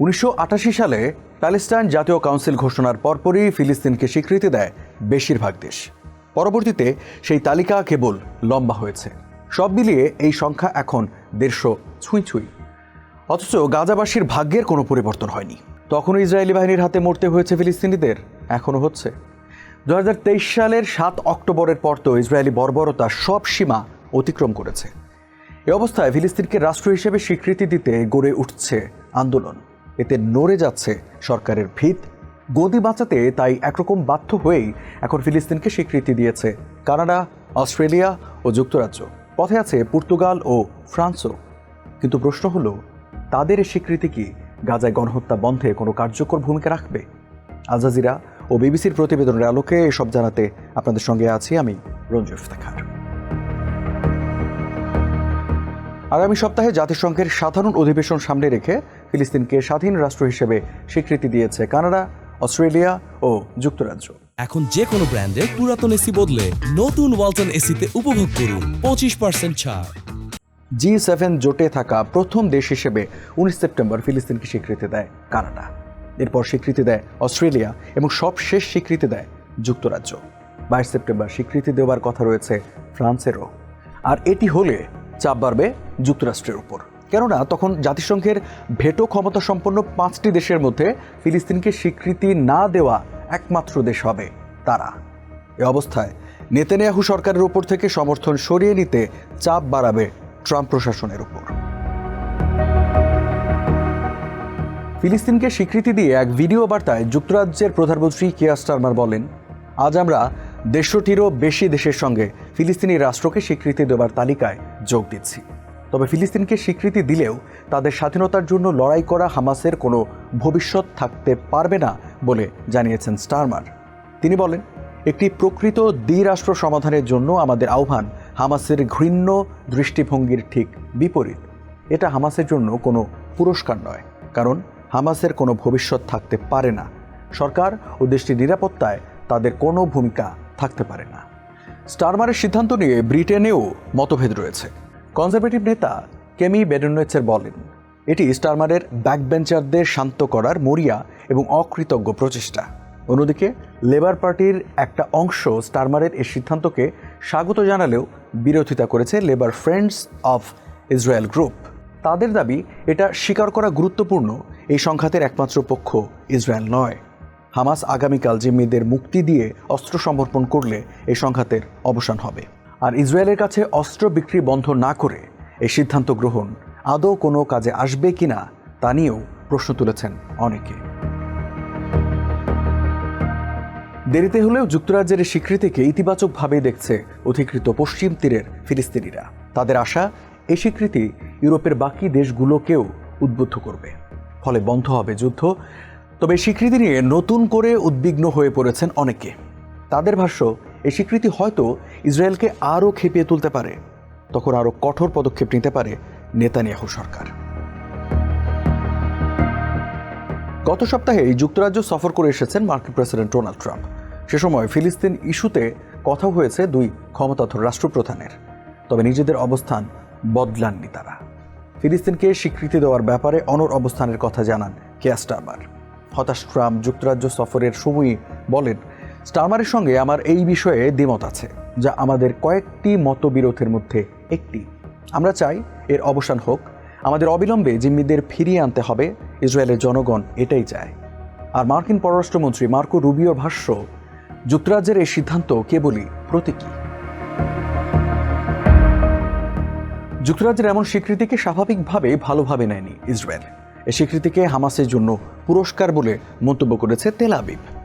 উনিশশো আটাশি সালে প্যালেস্টাইন জাতীয় কাউন্সিল ঘোষণার পরপরই ফিলিস্তিনকে স্বীকৃতি দেয় বেশিরভাগ দেশ। পরবর্তীতে সেই তালিকা কেবল লম্বা হয়েছে। সব মিলিয়ে এই সংখ্যা এখন দেড়শো ছুঁই ছুঁই। অথচ গাজাবাসীর ভাগ্যের কোনো পরিবর্তন হয়নি। তখনও ইসরায়েলি বাহিনীর হাতে মরতে হয়েছে ফিলিস্তিনিদের, এখনও হচ্ছে। দু হাজার তেইশ সালের সাত অক্টোবরের পর তো ইসরায়েলি বর্বরতা সব সীমা অতিক্রম করেছে। এ অবস্থায় ফিলিস্তিনকে রাষ্ট্র হিসেবে স্বীকৃতি দিতে গড়ে উঠছে আন্দোলন। এতে নড়ে যাচ্ছে সরকারের ভিত। গদি বাঁচাতে তাই একরকম বাধ্য হয়েই এখন ফিলিস্তিনকে স্বীকৃতি দিয়েছে কানাডা, অস্ট্রেলিয়া ও যুক্তরাজ্য। পথে আছে পর্তুগাল ও ফ্রান্সও। কিন্তু প্রশ্ন হলো, তাদের স্বীকৃতি কি গাজায় গণহত্যা বন্ধে কোনো কার্যকর ভূমিকা রাখবে? আজাজিরা ও বিবিসির প্রতিবেদনের আলোকে এসব জানাতে আপনাদের সঙ্গে আছি আমি রঞ্জু ইফতেখার। আগামী সপ্তাহে জাতিসংঘের সাধারণ অধিবেশন সামনে রেখে ফিলিস্তিনকে স্বাধীন রাষ্ট্র হিসেবে স্বীকৃতি দিয়েছে কানাডা অস্ট্রেলিয়া ও যুক্তরাজ্য। এখন যে কোনো ব্র্যান্ডের পুরাতন এসি বদলে নতুন ওয়ালটন এসিতে উপভোগ করুন পঁচিশ পার্সেন্ট ছাড়। জি সেভেন জোটে থাকা প্রথম দেশ হিসেবে উনিশ সেপ্টেম্বর ফিলিস্তিনকে স্বীকৃতি দেয় কানাডা। এরপর স্বীকৃতি দেয় অস্ট্রেলিয়া এবং সবশেষ স্বীকৃতি দেয় যুক্তরাজ্য। বাইশ সেপ্টেম্বর স্বীকৃতি দেওয়ার কথা রয়েছে ফ্রান্সেরও। আর এটি হলে চাপ বাড়বে যুক্তরাষ্ট্রের উপর। কেননা তখন জাতিসংঘের ভেটো ক্ষমতা সম্পন্ন পাঁচটি দেশের মধ্যে ফিলিস্তিনকে স্বীকৃতি না দেওয়া একমাত্র দেশ হবে তারা। এ অবস্থায় নেতানিয়াহু সরকারের ওপর থেকে সমর্থন সরিয়ে নিতে চাপ বাড়াবে ট্রাম্প প্রশাসনের উপর। ফিলিস্তিনকে স্বীকৃতি দিয়ে এক ভিডিও বার্তায় যুক্তরাজ্যের প্রধানমন্ত্রী কিয়া স্টারমার বলেন, আজ আমরা দেড়শোটিরও বেশি দেশের সঙ্গে ফিলিস্তিনি রাষ্ট্রকে স্বীকৃতি দেওয়ার তালিকায় যোগ দিচ্ছি। তবে ফিলিস্তিনকে স্বীকৃতি দিলেও তাদের স্বাধীনতার জন্য লড়াই করা হামাসের কোনো ভবিষ্যৎ থাকতে পারবে না বলে জানিয়েছেন স্টারমার। তিনি বলেন, একটি প্রকৃত দ্বিরাষ্ট্র সমাধানের জন্য আমাদের আহ্বান হামাসের ঘৃণ্য দৃষ্টিভঙ্গির ঠিক বিপরীত। এটা হামাসের জন্য কোনো পুরস্কার নয়, কারণ হামাসের কোনো ভবিষ্যৎ থাকতে পারে না। সরকার ও দেশটির নিরাপত্তায় তাদের কোনো ভূমিকা থাকতে পারে না। স্টারমারের সিদ্ধান্ত নিয়ে ব্রিটেনেও মতভেদ রয়েছে। কনজারভেটিভ নেতা কেমি বেডনয়েচের বলেন, এটি স্টারমারের ব্যাকবেঞ্চারদের শান্ত করার মরিয়া এবং অকৃতজ্ঞ প্রচেষ্টা। অন্যদিকে, লেবার পার্টির একটা অংশ স্টারমারের এই সিদ্ধান্তকে স্বাগত জানালেও বিরোধিতা করেছে Labour Friends of Israel group. তাদের দাবি, এটা স্বীকার করা গুরুত্বপূর্ণ, এই সংঘাতের একমাত্র পক্ষ ইসরায়েল নয়। হামাস আগামীকাল জিম্মিদের মুক্তি দিয়ে অস্ত্র সমর্পণ করলে এই সংঘাতের অবসান হবে। আর ইসরায়েলের কাছে অস্ত্র বিক্রি বন্ধ না করে এই সিদ্ধান্ত গ্রহণ আদৌ কোনো কাজে আসবে কিনা তা নিয়েও প্রশ্ন তুলেছেন অনেকে। দেরিতে হলেও যুক্তরাজ্যের স্বীকৃতিকে ইতিবাচকভাবে দেখছে অধিকৃত পশ্চিম তীরের ফিলিস্তিনিরা। তাদের আশা, এই স্বীকৃতি ইউরোপের বাকি দেশগুলোকেও উদ্বুদ্ধ করবে। ফলে বন্ধ হবে যুদ্ধ। তবে স্বীকৃতি নিয়ে নতুন করে উদ্বিগ্ন হয়ে পড়েছেন অনেকে। তাদের ভাষ্য এই স্বীকৃতি হয়তো ইসরায়েলকে আরও খেপিয়ে তুলতে পারে। তখন আরও কঠোর পদক্ষেপ নিতে পারে নেতানিয়াহু সরকার। গত সপ্তাহে যুক্তরাজ্য সফর করে এসেছেন মার্কিন প্রেসিডেন্ট ডোনাল্ড ট্রাম্প। সে সময় ফিলিস্তিন ইস্যুতে কথা হয়েছে দুই ক্ষমতাধর রাষ্ট্রপ্রধানের। তবে নিজেদের অবস্থান বদলাননি তারা। ফিলিস্তিনকে স্বীকৃতি দেওয়ার ব্যাপারে অনর অবস্থানের কথা জানান কেয়া স্টারমার। হতাশ ট্রাম্প যুক্তরাজ্য সফরের সময়ই বলেন স্টারমারের সঙ্গে আমার এই বিষয়ে দ্বিমত আছে, যা আমাদের কয়েকটি মতবিরোধের মধ্যে একটি। আমরা চাই এর অবসান হোক। আমাদের অবিলম্বে জিম্মিদের ফিরিয়ে আনতে হবে। ইসরায়েলের জনগণ এটাই চায়। আর মার্কিন পররাষ্ট্রমন্ত্রী মার্কো রুবিওর ভাষ্য, যুক্তরাজ্যের এই সিদ্ধান্ত কেবলই প্রতীকী। যুক্তরাজ্যের এমন স্বীকৃতিকে স্বাভাবিকভাবে ভালোভাবে নেয়নি ইসরায়েল। এই স্বীকৃতিকে হামাসের জন্য পুরস্কার বলে মন্তব্য করেছে তেল আবিব।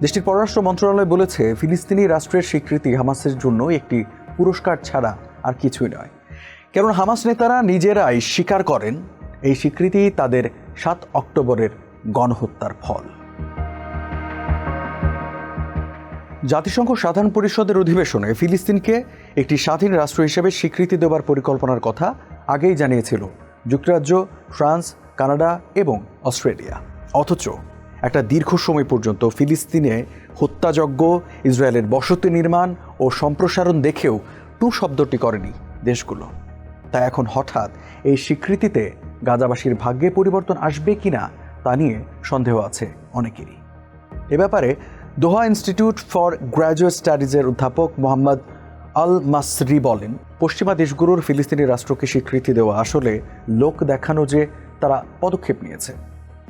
দেশটির পররাষ্ট্র মন্ত্রণালয় বলেছে, ফিলিস্তিনি রাষ্ট্রের স্বীকৃতি হামাসের জন্য একটি পুরস্কার ছাড়া আর কিছুই নয়। কারণ হামাস নেতারা নিজেরাই স্বীকার করেন, এই স্বীকৃতি তাদের সাত অক্টোবরের গণহত্যার ফল। জাতিসংঘ সাধারণ পরিষদের অধিবেশনে ফিলিস্তিনকে একটি স্বাধীন রাষ্ট্র হিসেবে স্বীকৃতি দেওয়ার পরিকল্পনার কথা আগেই জানিয়েছিল যুক্তরাজ্য, ফ্রান্স, কানাডা এবং অস্ট্রেলিয়া। অথচ একটা দীর্ঘ সময় পর্যন্ত ফিলিস্তিনে হত্যাযজ্ঞ, ইসরায়েলের বসতি নির্মাণ ও সম্প্রসারণ দেখেও টু শব্দটি করেনি দেশগুলো। তাই এখন হঠাৎ এই স্বীকৃতিতে গাজাবাসীর ভাগ্যে পরিবর্তন আসবে কিনা তা নিয়ে সন্দেহ আছে অনেকেরই। এ ব্যাপারে দোহা ইনস্টিটিউট ফর গ্র্যাজুয়েট স্টাডিজের অধ্যাপক মোহাম্মদ আল মাসরি বলেন, পশ্চিমা দেশগুলোর ফিলিস্তিনি রাষ্ট্রকে স্বীকৃতি দেওয়া আসলে লোক দেখানো যে তারা পদক্ষেপ নিয়েছে।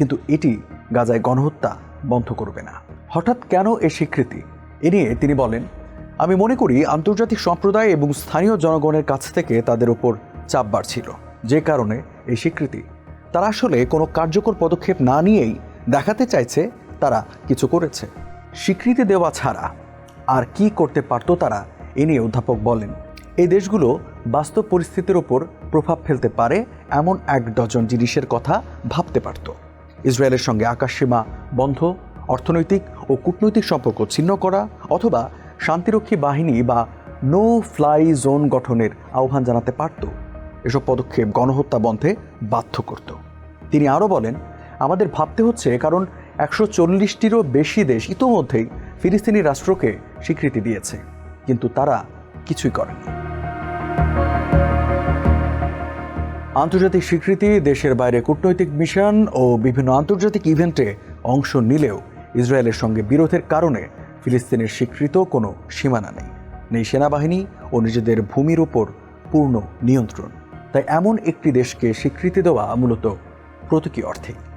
কিন্তু এটি গাজায় গণহত্যা বন্ধ করবে না। হঠাৎ কেন এ স্বীকৃতি? এ নিয়ে তিনি বলেন, আমি মনে করি আন্তর্জাতিক সম্প্রদায় এবং স্থানীয় জনগণের কাছ থেকে তাদের ওপর চাপ বাড়ছিল। যে কারণে এই স্বীকৃতি। তারা আসলে কোনো কার্যকর পদক্ষেপ না নিয়েই দেখাতে চাইছে, তারা কিছু করেছে। স্বীকৃতি দেওয়া ছাড়া আর কি করতে পারতো তারা? এ নিয়ে অধ্যাপক বলেন, এই দেশগুলো বাস্তব পরিস্থিতির ওপর প্রভাব ফেলতে পারে, এমন এক ডজন জিনিসের কথা ভাবতে পারত। ইসরায়েলের সঙ্গে আকাশসীমা বন্ধ, অর্থনৈতিক ও কূটনৈতিক সম্পর্ক ছিন্ন করা অথবা শান্তিরক্ষী বাহিনী বা নো ফ্লাই জোন গঠনের আহ্বান জানাতে পারত। এসব পদক্ষেপ গণহত্যা বন্ধে বাধ্য করত। তিনি আরও বলেন, আমাদের ভাবতে হচ্ছে কারণ একশো চল্লিশটিরও বেশি দেশ ইতোমধ্যেই ফিলিস্তিনি রাষ্ট্রকে স্বীকৃতি দিয়েছে, কিন্তু তারা কিছুই করেনি। আন্তর্জাতিক স্বীকৃতি, দেশের বাইরে কূটনৈতিক মিশন ও বিভিন্ন আন্তর্জাতিক ইভেন্টে অংশ নিলেও ইসরায়েলের সঙ্গে বিরোধের কারণে ফিলিস্তিনের স্বীকৃত কোনো সীমানা নেই। নেই সেনাবাহিনী ও নিজেদের ভূমির ওপর পূর্ণ নিয়ন্ত্রণ। তাই এমন একটি দেশকে স্বীকৃতি দেওয়া মূলত প্রতীকী অর্থে।